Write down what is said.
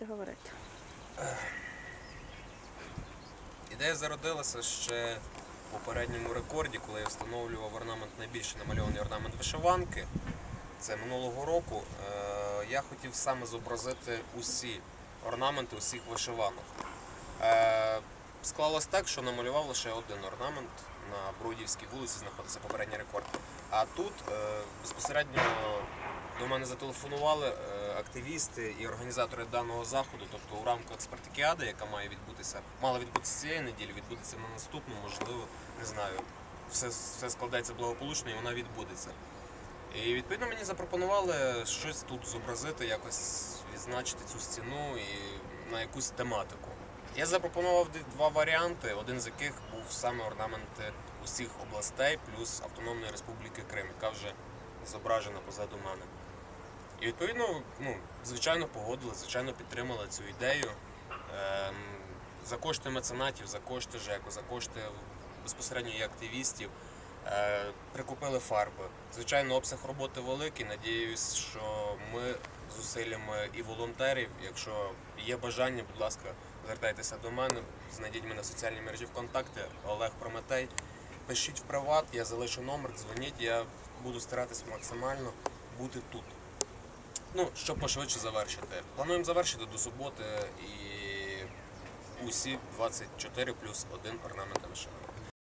Можете говорити. Ідея зародилася ще в попередньому рекорді, коли я встановлював орнамент найбільше намальований орнамент вишиванки. Це минулого року. Е, Я хотів саме зобразити усі орнаменти усіх вишиванок. Е, Склалось так, що намалював лише один орнамент на Бродівській вулиці, знаходиться попередній рекорд. А тут е, безпосередньо до мене зателефонували е, активісти і організатори даного заходу, тобто у рамках спартакіади, яка має відбутися, мала відбутися цієї неділі, відбудеться на наступну, можливо, не знаю. Все, все складається благополучно і вона відбудеться. І відповідно мені запропонували щось тут зобразити, якось відзначити цю стіну і на якусь тематику. Я запропонував два варіанти, один з яких був саме орнаменти усіх областей, плюс Автономної Республіки Крим, яка вже зображена позаду мене. І відповідно, ну, звичайно, погодили, звичайно, підтримали цю ідею. Ем, за кошти меценатів, за кошти ЖЕКу, за кошти безпосередньо і активістів. Е, прикупили фарби. Звичайно, обсяг роботи великий. Надіюсь, що ми зусиллями і волонтерів, якщо є бажання, будь ласка, звертайтеся до мене, знайдіть мене в соціальній мережі ВКонтакті, Олег Прометей. Пишіть в приват, я залишу номер, дзвоніть, я буду старатися максимально бути тут. Ну, щоб пошвидше завершити. Плануємо завершити до суботи і усі 24 плюс один орнамент вишиванки.